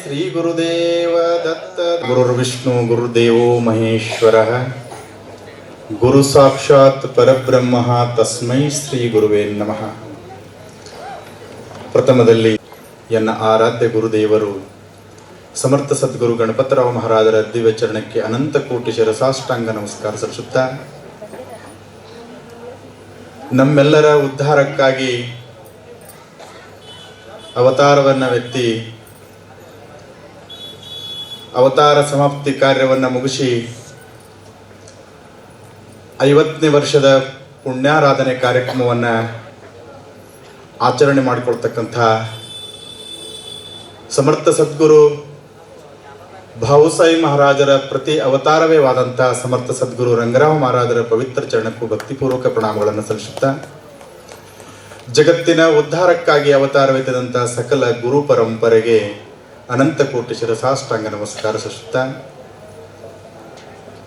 ಶ್ರೀ ಗುರುದೇವ ದತ್ತ ಗುರುರ್ವಿಷ್ಣು ಗುರುದೇವೋ ಮಹೇಶ್ವರ. ಗುರು ಸಾಕ್ಷಾತ್ ಪರಬ್ರಹ್ಮ ತಸ್ಮೈ ಶ್ರೀ ಗುರುವೇ ನಮಃ. ಪ್ರಥಮದಲ್ಲಿ ಎನ್ನ ಆರಾಧ್ಯ ಗುರುದೇವರು, ಸಮರ್ಥ ಸದ್ಗುರು ಗಣಪತರಾವ್ ಮಹಾರಾಜರ ದಿವ್ಯ ಚರಣಕ್ಕೆ ಅನಂತ ಕೋಟಿ ಶಿರಸಾಷ್ಟಾಂಗ ನಮಸ್ಕಾರ ಸಲ್ಲಿಸುತ್ತಾ, ನಮ್ಮೆಲ್ಲರ ಉದ್ಧಾರಕ್ಕಾಗಿ ಅವತಾರವನ್ನ ವ್ಯಕ್ತಿ ಅವತಾರ ಸಮಾಪ್ತಿ ಕಾರ್ಯವನ್ನು ಮುಗಿಸಿ ಐವತ್ತನೇ ವರ್ಷದ ಪುಣ್ಯಾರಾಧನೆ ಕಾರ್ಯಕ್ರಮವನ್ನು ಆಚರಣೆ ಮಾಡಿಕೊಳ್ತಕ್ಕಂಥ ಸಮರ್ಥ ಸದ್ಗುರು ಭಾವುಸಾಯಿ ಮಹಾರಾಜರ ಪ್ರತಿ ಅವತಾರವೇ ಸಮರ್ಥ ಸದ್ಗುರು ರಂಗರಾಮ ಮಹಾರಾಜರ ಪವಿತ್ರ ಚರಣಕ್ಕೂ ಭಕ್ತಿಪೂರ್ವಕ ಪ್ರಣಾಮಗಳನ್ನು ಸಲ್ಲಿಸುತ್ತಾ ಜಗತ್ತಿನ ಉದ್ಧಾರಕ್ಕಾಗಿ ಅವತಾರವೆತ್ತಿದಂತಹ ಸಕಲ ಗುರು ಪರಂಪರೆಗೆ ಅನಂತ ಕೋಟಿ ಶಿರಸಾಷ್ಟಾಂಗ ನಮಸ್ಕಾರ ಸಲ್ಲಿಸುತ್ತಾ,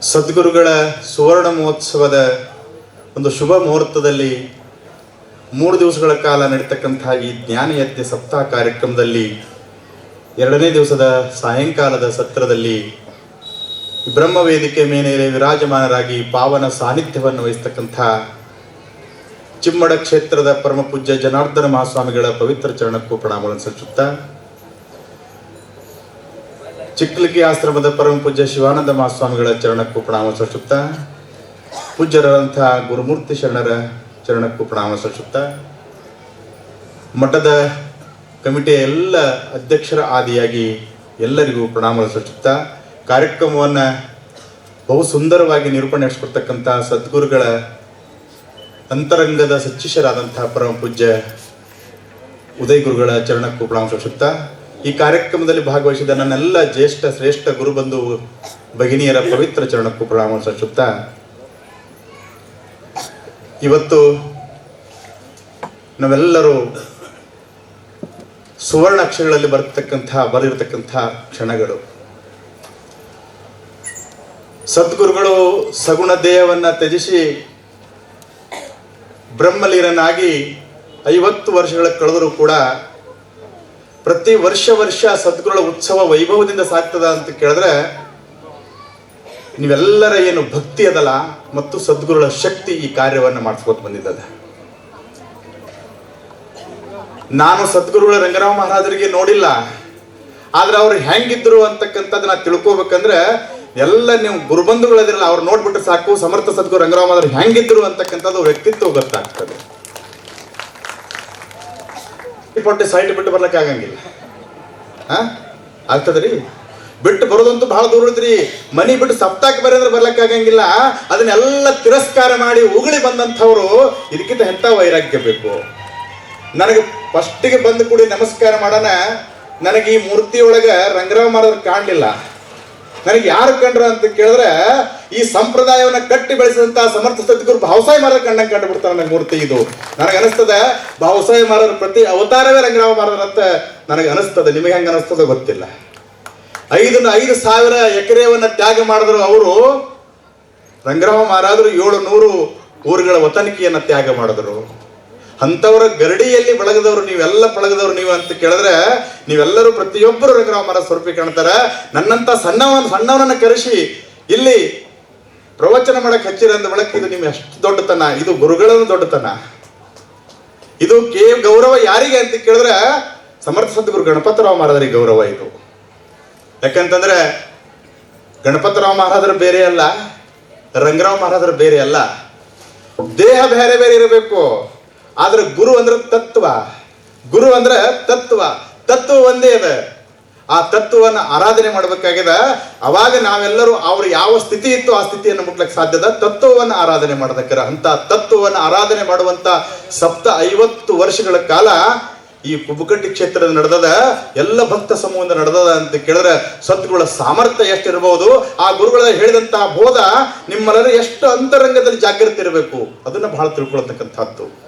ಸದ್ಗುರುಗಳ ಸುವರ್ಣ ಮಹೋತ್ಸವದ ಒಂದು ಶುಭ ಮುಹೂರ್ತದಲ್ಲಿ ಮೂರು ದಿವಸಗಳ ಕಾಲ ನಡೀತಕ್ಕಂತಹ ಈ ಜ್ಞಾನಯಜ್ಞ ಸಪ್ತಾಹ ಕಾರ್ಯಕ್ರಮದಲ್ಲಿ ಎರಡನೇ ದಿವಸದ ಸಾಯಂಕಾಲದ ಸತ್ರದಲ್ಲಿ ಬ್ರಹ್ಮ ವೇದಿಕೆ ಮೇಲೆ ವಿರಾಜಮಾನರಾಗಿ ಪಾವನ ಸಾನ್ನಿಧ್ಯವನ್ನು ವಹಿಸ್ತಕ್ಕಂಥ ಚಿಮ್ಮಡ ಕ್ಷೇತ್ರದ ಪರಮ ಪೂಜ್ಯ ಜನಾರ್ದನ ಮಹಾಸ್ವಾಮಿಗಳ ಪವಿತ್ರ ಚರಣಕ್ಕೂ ಪ್ರಣಾಮಗಳನ್ನು ಸಲ್ಲಿಸುತ್ತಾ, ಚಿಕ್ಕಲಿಗಿ ಆಶ್ರಮದ ಪರಮ ಪೂಜ್ಯ ಶಿವಾನಂದ ಮಹಾಸ್ವಾಮಿಗಳ ಚರಣಕ್ಕೂ ಪ್ರಣಾಮ ಸಲ್ಲಿಸುತ್ತಾ ಪೂಜ್ಯರಂತಹ ಗುರುಮೂರ್ತಿ ಶರಣರ ಚರಣಕ್ಕೂ ಪ್ರಣಾಮ ಸಲ್ಲಿಸುತ್ತಾ, ಮಠದ ಕಮಿಟಿಯ ಎಲ್ಲ ಅಧ್ಯಕ್ಷರ ಆದಿಯಾಗಿ ಎಲ್ಲರಿಗೂ ಪ್ರಣಾಮ ಸಲ್ಲಿಸುತ್ತಾ, ಕಾರ್ಯಕ್ರಮವನ್ನು ಬಹು ಸುಂದರವಾಗಿ ನಿರೂಪಣೆ ನಡೆಸಿಕೊಡ್ತಕ್ಕಂಥ ಸದ್ಗುರುಗಳ ಅಂತರಂಗದ ಸಚ್ಚಿಷರಾದಂತಹ ಪರಮ ಪೂಜ್ಯ ಉದಯ ಗುರುಗಳ ಚರಣಕ್ಕೂ ಪ್ರಣಾಮ ಸಲ್ಲಿಸುತ್ತಾ ಈ ಕಾರ್ಯಕ್ರಮದಲ್ಲಿ ಭಾಗವಹಿಸಿದ ನನ್ನೆಲ್ಲ ಜ್ಯೇಷ್ಠ ಶ್ರೇಷ್ಠ ಗುರುಬಂಧು ಭಗಿನಿಯರ ಪವಿತ್ರ ಚರಣಕ್ಕೂ ಪ್ರಣಾಮ ಸಲ್ಲಿಸುತ್ತಾ ಇವತ್ತು ನಾವೆಲ್ಲರೂ ಸುವರ್ಣ ಅಕ್ಷರಗಳಲ್ಲಿ ಬರತಕ್ಕಂಥ ಬರೆದಿರತಕ್ಕಂಥ ಕ್ಷಣಗಳು. ಸದ್ಗುರುಗಳು ಸಗುಣ ದೇಹವನ್ನ ತ್ಯಜಿಸಿ ಬ್ರಹ್ಮಲೀರನಾಗಿ ಐವತ್ತು ವರ್ಷಗಳ ಕಳೆದರೂ ಕೂಡ ಪ್ರತಿ ವರ್ಷ ವರ್ಷ ಸದ್ಗುರುಗಳ ಉತ್ಸವ ವೈಭವದಿಂದ ಸಾಗ್ತದ ಅಂತ ಕೇಳಿದ್ರೆ ನೀವೆಲ್ಲರ ಏನು ಭಕ್ತಿ ಅದಲ್ಲ ಮತ್ತು ಸದ್ಗುರುಗಳ ಶಕ್ತಿ ಈ ಕಾರ್ಯವನ್ನು ಮಾಡಿಸ್ಕೊತ ಬಂದಿದ್ದದ. ನಾನು ಸದ್ಗುರುಗಳ ರಂಗರಾಮ ಮಹಾರಾಜರಿಗೆ ನೋಡಿಲ್ಲ. ಆದ್ರೆ ಅವ್ರು ಹೆಂಗಿದ್ರು ಅಂತಕ್ಕಂಥದ್ದು ನಾ ತಿಳ್ಕೊಬೇಕಂದ್ರೆ ಎಲ್ಲ ನೀವು ಗುರುಬಂಧುಗಳದಿರಲ್ಲ ಅವ್ರು ನೋಡ್ಬಿಟ್ಟು ಸಾಕು, ಸಮರ್ಥ ಸದ್ಗುರು ರಂಗರಾಮ ಮಹಾರಾಜರು ಹೆಂಗಿದ್ರು ಅಂತಕ್ಕಂಥದ್ದು ವ್ಯಕ್ತಿತ್ವ ಗೊತ್ತಾಗ್ತದೆ. ಪೊಟ್ಟೆ ಸೈಟ್ ಬಿಟ್ಟು ಬರ್ಲಿಕ್ಕೆ ಆಗಂಗಿಲ್ಲ. ಹಾ? ಆಗ್ತದ್ರಿ ಬಿಟ್ಟು ಬರೋದಂತೂ ಬಹಳ ದೂರ ಇದ್ರಿ. ಮನಿ ಬಿಟ್ಟು ಸಪ್ತಾಕ್ ಬರ್ಲಿಕ್ಕೆ ಆಗಂಗಿಲ್ಲ. ಅದನ್ನೆಲ್ಲ ತಿರಸ್ಕಾರ ಮಾಡಿ ಉಗುಳಿ ಬಂದಂಥವ್ರು, ಇದಕ್ಕಿಂತ ಎಂಥ ವೈರಾಗ್ಯ ಬೇಕು? ನನಗೆ ಫಸ್ಟಿಗೆ ಬಂದು ಕೂಡಿ ನಮಸ್ಕಾರ ಮಾಡೋಣ. ನನಗೆ ಈ ಮೂರ್ತಿಯೊಳಗ ರಂಗರಾವ್ ಮಾಡೋರು ಕಾಣಲಿಲ್ಲ. ನನಗೆ ಯಾರು ಕಂಡ್ರ ಅಂತ ಕೇಳಿದ್ರೆ, ಈ ಸಂಪ್ರದಾಯವನ್ನ ಕಟ್ಟಿ ಬೆಳೆಸಿದಂತಹ ಸಮರ್ಥ ಸದ್ಗುರು ಭಾವಸಾಯಿ ಮಾರರ ಕಣ್ಣಂಗೆ ಕಂಡು ಬಿಡ್ತಾರೆ ನನಗೆ ಮೂರ್ತಿ ಇದು. ನನಗೆ ಅನಿಸ್ತದೆ ಭಾವಸಾಯಿ ಮಾರರ ಪ್ರತಿ ಅವತಾರವೇ ರಂಗರಾವ್ ಮಾರರ ಅಂತ ನನಗೆ ಅನಿಸ್ತದೆ. ನಿಮಗೆ ಹೆಂಗೆ ಅನಿಸ್ತದೆ ಗೊತ್ತಿಲ್ಲ. ಐದು ಐದು ಸಾವಿರ ಎಕರೆವನ್ನ ತ್ಯಾಗ ಮಾಡಿದ್ರು ಅವರು. ರಂಗರಾಮ ಮಹಾರಾಜರು ಏಳು ನೂರು ಊರುಗಳ ವತನಿಕೆಯನ್ನ ತ್ಯಾಗ ಮಾಡಿದ್ರು. ಅಂಥವರ ಗರಡಿಯಲ್ಲಿ ಬಳಗದವರು ನೀವೆಲ್ಲ ಬಳಗದವರು ನೀವು ಅಂತ ಕೇಳಿದ್ರೆ ನೀವೆಲ್ಲರೂ ಪ್ರತಿಯೊಬ್ಬರು ರಘುರಾಮ ಮಹಾರಾಜ್ ಸ್ವರೂಪಿ ಕಾಣ್ತಾರೆ. ನನ್ನಂತ ಸಣ್ಣವನ್ ಸಣ್ಣವನನ್ನ ಕರೆಸಿ ಇಲ್ಲಿ ಪ್ರವಚನ ಮಾಡಕ್ ಹಚ್ಚಿರ ಅಂದ ಬಳಕ ಇದು ನಿಮ್ಗೆ ಅಷ್ಟು ದೊಡ್ಡತನ, ಇದು ಗುರುಗಳನ್ನು ದೊಡ್ಡತನ. ಇದು ಕೇ ಗೌರವ ಯಾರಿಗೆ ಅಂತ ಕೇಳಿದ್ರೆ ಸಮರ್ಥ ಸದ್ಗುರು ಗಣಪತರಾವ್ ಮಹಾರಾಜರಿಗೆ ಗೌರವ ಇದು. ಯಾಕಂತಂದ್ರೆ ಗಣಪತರಾವ್ ಮಹಾರಾಜರು ಬೇರೆ ಅಲ್ಲ, ರಂಗರಾವ್ ಮಹಾರಾಜರು ಬೇರೆ ಅಲ್ಲ. ದೇಹ ಬೇರೆ ಬೇರೆ ಇರಬೇಕು. ಆದ್ರೆ ಗುರು ಅಂದ್ರೆ ತತ್ವ. ಗುರು ಅಂದ್ರೆ ತತ್ವ. ತತ್ವ ಒಂದೇ ಅದ. ಆ ತತ್ವವನ್ನು ಆರಾಧನೆ ಮಾಡಬೇಕಾಗಿದೆ ಅವಾಗ ನಾವೆಲ್ಲರೂ ಅವರು ಯಾವ ಸ್ಥಿತಿ ಇತ್ತು ಆ ಸ್ಥಿತಿಯನ್ನು ಮುಟ್ಲಕ್ಕೆ ಸಾಧ್ಯದ. ತತ್ವವನ್ನು ಆರಾಧನೆ ಮಾಡಬೇಕಾರ ಅಂತ ತತ್ವವನ್ನು ಆರಾಧನೆ ಮಾಡುವಂತ ಸಪ್ತ ಐವತ್ತು ವರ್ಷಗಳ ಕಾಲ ಈ ಕುಬುಕಟ್ಟಿ ಕ್ಷೇತ್ರದ ನಡೆದದ. ಎಲ್ಲ ಭಕ್ತ ಸಮೂಹದಿಂದ ನಡೆದದ ಅಂತ ಕೇಳಿದ್ರೆ ಸದ್ಗುರುಗಳ ಸಾಮರ್ಥ್ಯ ಎಷ್ಟಿರಬಹುದು ಆ ಗುರುಗಳ ಹೇಳಿದಂತಹ ಬೋಧ ನಿಮ್ಮೆಲ್ಲರೂ ಎಷ್ಟು ಅಂತರಂಗದಲ್ಲಿ ಜಾಗೃತಿ ಇರಬೇಕು? ಅದನ್ನ ಬಹಳ ತಿಳ್ಕೊಳ್ತಕ್ಕಂಥದ್ದು.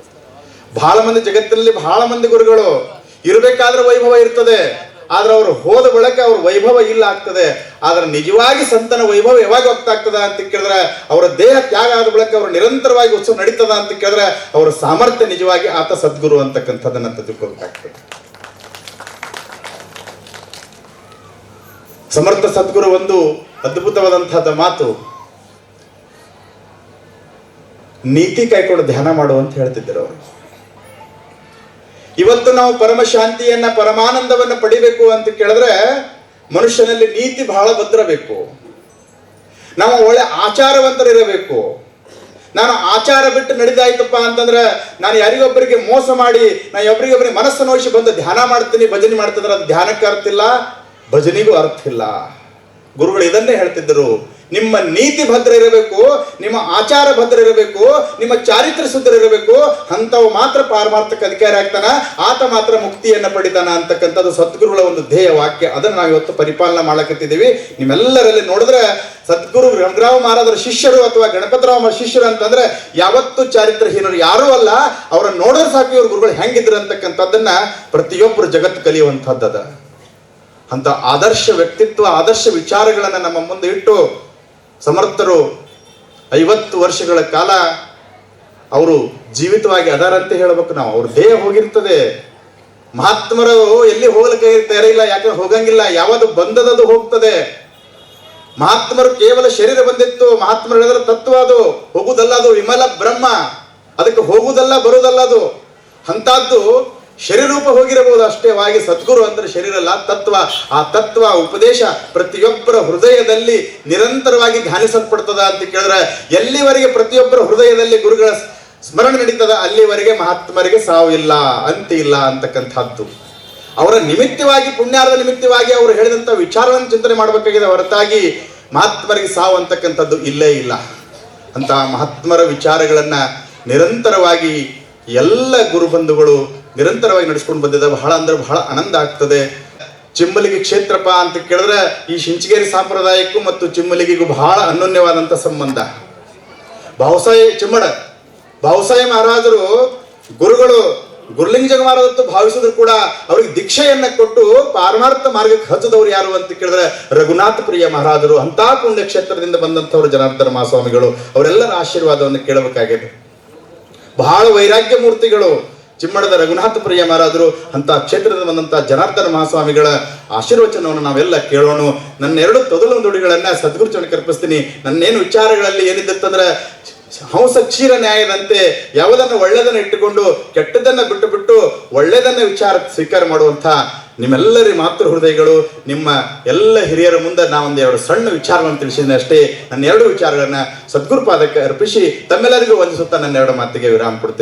ಬಹಳ ಮಂದಿ ಜಗತ್ತಿನಲ್ಲಿ ಬಹಳ ಮಂದಿ ಗುರುಗಳು ಇರಬೇಕಾದ್ರೆ ವೈಭವ ಇರ್ತದೆ. ಆದ್ರೆ ಅವರು ಹೋದ ಬಳಿಕ ಅವ್ರ ವೈಭವ ಇಲ್ಲ ಆಗ್ತದೆ. ಆದ್ರೆ ನಿಜವಾಗಿ ಸಂತನ ವೈಭವ ಯಾವಾಗ ಹೋಗ್ತಾಗ್ತದ ಅಂತ ಕೇಳಿದ್ರೆ ಅವರ ದೇಹ ತ್ಯಾಗ ಆದ ಬಳಿಕ ಅವರು ನಿರಂತರವಾಗಿ ಉತ್ಸವ ನಡೀತದ ಅಂತ ಕೇಳಿದ್ರೆ ಅವರ ಸಾಮರ್ಥ್ಯ ನಿಜವಾಗಿ ಆತ ಸದ್ಗುರು ಅಂತಕ್ಕಂಥದ್ದನ್ನ ತಿಳ್ಕೊಬೇಕಾಗ್ತದೆ ಸಮರ್ಥ ಸದ್ಗುರು ಒಂದು ಅದ್ಭುತವಾದಂತಹ ಮಾತು. ನೀತಿ ಕೈಕೊಂಡು ಧ್ಯಾನ ಮಾಡು ಅಂತ ಹೇಳ್ತಿದ್ದರು ಅವರು. ಇವತ್ತು ನಾವು ಪರಮ ಶಾಂತಿಯನ್ನ ಪರಮಾನಂದವನ್ನ ಪಡಿಬೇಕು ಅಂತ ಕೇಳಿದ್ರೆ ಮನುಷ್ಯನಲ್ಲಿ ನೀತಿ ಬಹಳ ಭದ್ರಬೇಕು. ನಾವು ಒಳ್ಳೆ ಆಚಾರವಂತರಿರಬೇಕು. ನಾನು ಆಚಾರ ಬಿಟ್ಟು ನಡೆದಾಯ್ತಪ್ಪ ಅಂತಂದ್ರೆ ನಾನು ಯಾರಿಗೊಬ್ಬರಿಗೆ ಮೋಸ ಮಾಡಿ ನಾನು ಯಾರಿಗೊಬ್ಬರಿಗೆ ಮನಸ್ಸು ನೋಯಿಸಿ ಬಂದು ಧ್ಯಾನ ಮಾಡ್ತೀನಿ, ಭಜನೆ ಮಾಡ್ತಿದ್ರೆ ಅದು ಧ್ಯಾನಕ್ಕೆ ಅರ್ಥ ಇಲ್ಲ. ಭಜನೆಗೂ ಅರ್ಥ ಇಲ್ಲ. ಗುರುಗಳು ಇದನ್ನೇ ಹೇಳ್ತಿದ್ದರು. ನಿಮ್ಮ ನೀತಿ ಭದ್ರ ಇರಬೇಕು ನಿಮ್ಮ ಆಚಾರ ಭದ್ರ ಇರಬೇಕು ನಿಮ್ಮ ಚಾರಿತ್ರ ಸುದ್ರ ಇರಬೇಕು ಅಂಥವು ಮಾತ್ರ ಪಾರಮಾರ್ಥಕ್ಕೆ ಅಧಿಕಾರಿ ಆಗ್ತಾನ, ಆತ ಮಾತ್ರ ಮುಕ್ತಿಯನ್ನ ಪಡಿತಾನ ಅಂತಕ್ಕಂಥದ್ದು ಸದ್ಗುರುಗಳ ಒಂದು ಧ್ಯೇಯ ವಾಕ್ಯ. ಅದನ್ನು ನಾವು ಇವತ್ತು ಪರಿಪಾಲನೆ ಮಾಡಕತ್ತಿದ್ದೀವಿ. ನಿಮ್ಮೆಲ್ಲರಲ್ಲಿ ನೋಡಿದ್ರೆ ಸದ್ಗುರು ರಂಗರಾವ್ ಮಹಾರಾಜರ ಶಿಷ್ಯರು ಅಥವಾ ಗಣಪತರಾವ್ ಶಿಷ್ಯರು ಅಂತಂದ್ರೆ ಯಾವತ್ತು ಚಾರಿತ್ರಹೀನರು ಯಾರೂ ಅಲ್ಲ. ಅವರನ್ನು ನೋಡಿದ್ರೆ ಸಾಕು ಇವ್ರ ಗುರುಗಳು ಹೆಂಗಿದ್ರು ಅಂತಕ್ಕಂಥದ್ದನ್ನ ಪ್ರತಿಯೊಬ್ಬರು ಜಗತ್ತು ಕಲಿಯುವಂಥದ್ದದ. ಅಂತ ಆದರ್ಶ ವ್ಯಕ್ತಿತ್ವ, ಆದರ್ಶ ವಿಚಾರಗಳನ್ನು ನಮ್ಮ ಮುಂದೆ ಇಟ್ಟು ಸಮರ್ಥರು ಐವತ್ತು ವರ್ಷಗಳ ಕಾಲ ಅವರು ಜೀವಿತವಾಗಿ ಅದಾರಂತೆ ಹೇಳಬೇಕು ನಾವು. ಅವ್ರ ದೇಹ ಹೋಗಿರ್ತದೆ. ಮಹಾತ್ಮರು ಎಲ್ಲಿ ಹೋಗ್ಲಿಕ್ಕೆ ತಯಾರಿಲ್ಲ ಯಾಕಂದ್ರೆ ಹೋಗಂಗಿಲ್ಲ. ಯಾವುದು ಬಂದದದು ಹೋಗ್ತದೆ. ಮಹಾತ್ಮರು ಕೇವಲ ಶರೀರ ಬಂದಿತ್ತು. ಮಹಾತ್ಮರು ಹೇಳಿದ್ರೆ ತತ್ವ ಅದು. ಹೋಗುದಲ್ಲ ಅದು ವಿಮಲ ಬ್ರಹ್ಮ. ಅದಕ್ಕೆ ಹೋಗುದಲ್ಲ ಬರುವುದಲ್ಲ ಅದು. ಅಂತದ್ದು ಶರೀರೂಪ ಹೋಗಿರಬಹುದು ಅಷ್ಟೇ ವಾಗಿ ಸದ್ಗುರು ಅಂದ್ರೆ ಶರೀರ ಅಲ್ಲ ತತ್ವ. ಆ ತತ್ವ, ಉಪದೇಶ ಪ್ರತಿಯೊಬ್ಬರ ಹೃದಯದಲ್ಲಿ ನಿರಂತರವಾಗಿ ಧ್ಯಾನಿಸಲ್ಪಡ್ತದ ಅಂತ ಕೇಳಿದ್ರೆ, ಎಲ್ಲಿವರೆಗೆ ಪ್ರತಿಯೊಬ್ಬರ ಹೃದಯದಲ್ಲಿ ಗುರುಗಳ ಸ್ಮರಣೆ ನಡೀತದ, ಅಲ್ಲಿವರೆಗೆ ಮಹಾತ್ಮರಿಗೆ ಸಾವು ಇಲ್ಲ ಅಂತ ಇಲ್ಲ ಅಂತಕ್ಕಂಥದ್ದು. ಅವರ ನಿಮಿತ್ತವಾಗಿ ಪುಣ್ಯಾರದ ನಿಮಿತ್ತವಾಗಿ ಅವರು ಹೇಳಿದಂಥ ವಿಚಾರವನ್ನು ಚಿಂತನೆ ಮಾಡಬೇಕಾಗಿದೆ, ಹೊರತಾಗಿ ಮಹಾತ್ಮರಿಗೆ ಸಾವು ಅಂತಕ್ಕಂಥದ್ದು ಇಲ್ಲೇ ಇಲ್ಲ. ಅಂತ ಮಹಾತ್ಮರ ವಿಚಾರಗಳನ್ನು ನಿರಂತರವಾಗಿ ಎಲ್ಲ ಗುರುಬಂಧುಗಳು ನಿರಂತರವಾಗಿ ನಡೆಸ್ಕೊಂಡು ಬಂದಿದೆ. ಬಹಳ ಅಂದ್ರೆ ಬಹಳ ಆನಂದ ಆಗ್ತದೆ. ಚಿಮ್ಮಲಿಗೆ ಕ್ಷೇತ್ರಪ್ಪ ಅಂತ ಕೇಳಿದ್ರೆ ಈ ಶಿಂಚಗೇರಿ ಸಾಂಪ್ರದಾಯಕ್ಕೂ ಮತ್ತು ಚಿಮ್ಮಲಿಗೆಗೂ ಬಹಳ ಅನ್ಯೋನ್ಯವಾದಂಥ ಸಂಬಂಧ. ಭಾವಸಾಯಿ ಚಿಮ್ಮಡ ಭಾವಸಾಯಿ ಮಹಾರಾಜರು ಗುರುಗಳು ಗುರುಲಿಂಗ ಮಹಾರಾಜತ್ತು ಭಾವಿಸಿದ್ರು ಕೂಡ ಅವ್ರಿಗೆ ದೀಕ್ಷೆಯನ್ನ ಕೊಟ್ಟು ಪಾರಮಾರ್ಥ ಮಾರ್ಗಕ್ಕೆ ಹಚ್ಚದವ್ರು ಯಾರು ಅಂತ ಕೇಳಿದ್ರೆ ರಘುನಾಥ ಪ್ರಿಯ ಮಹಾರಾಜರು ಅಂತ ಪುಣ್ಯ ಕ್ಷೇತ್ರದಿಂದ ಬಂದಂಥವ್ರು ಜನಾರ್ದನ ಮಹಾಸ್ವಾಮಿಗಳು. ಅವರೆಲ್ಲರ ಆಶೀರ್ವಾದವನ್ನು ಕೇಳಬೇಕಾಗಿದೆ. ಬಹಳ ವೈರಾಗ್ಯ ಮೂರ್ತಿಗಳು ಚಿಮ್ಮಡದ ರಘುನಾಥ ಪ್ರಿಯ ಮಹಾರಾಜರು ಅಂತ ಕ್ಷೇತ್ರದಲ್ಲಿ ಬಂದಂತ ಜನಾರ್ದನ ಮಹಾಸ್ವಾಮಿಗಳ ಆಶೀರ್ವಚನವನ್ನು ನಾವೆಲ್ಲ ಕೇಳೋಣ. ನನ್ನ ಎರಡು ತೊದಲು ನುಡಿಗಳನ್ನ ಸದ್ಗುರು ಚರಣಕ್ಕೆ ಅರ್ಪಿಸ್ತೀನಿ. ನನ್ನೇನು ವಿಚಾರಗಳಲ್ಲಿ ಏನಿದ್ದಂತಂದ್ರೆ ಹಂಸ ಕ್ಷೀರ ನ್ಯಾಯದಂತೆ ಯಾವುದನ್ನು ಒಳ್ಳೆಯದನ್ನು ಇಟ್ಟುಕೊಂಡು ಕೆಟ್ಟದನ್ನ ಬಿಟ್ಟು ಬಿಟ್ಟು ವಿಚಾರ ಸ್ವೀಕಾರ ಮಾಡುವಂಥ ನಿಮ್ಮೆಲ್ಲರಿ ಮಾತೃ ಹೃದಯಗಳು ನಿಮ್ಮ ಎಲ್ಲ ಹಿರಿಯರ ಮುಂದೆ ನಾವೊಂದು ಎರಡು ಸಣ್ಣ ವಿಚಾರವನ್ನು ತಿಳಿಸಿದ್ದೆ ಅಷ್ಟೇ. ನನ್ನ ಎರಡು ವಿಚಾರಗಳನ್ನ ಸದ್ಗುರು ಪಾದಕ್ಕೆ ಅರ್ಪಿಸಿ ತಮ್ಮೆಲ್ಲರಿಗೂ ವಂದಿಸುತ್ತಾ ನನ್ನ ಎರಡು ಮಾತಿಗೆ ವಿರಾಮ ಕೊಡ್ತೀನಿ.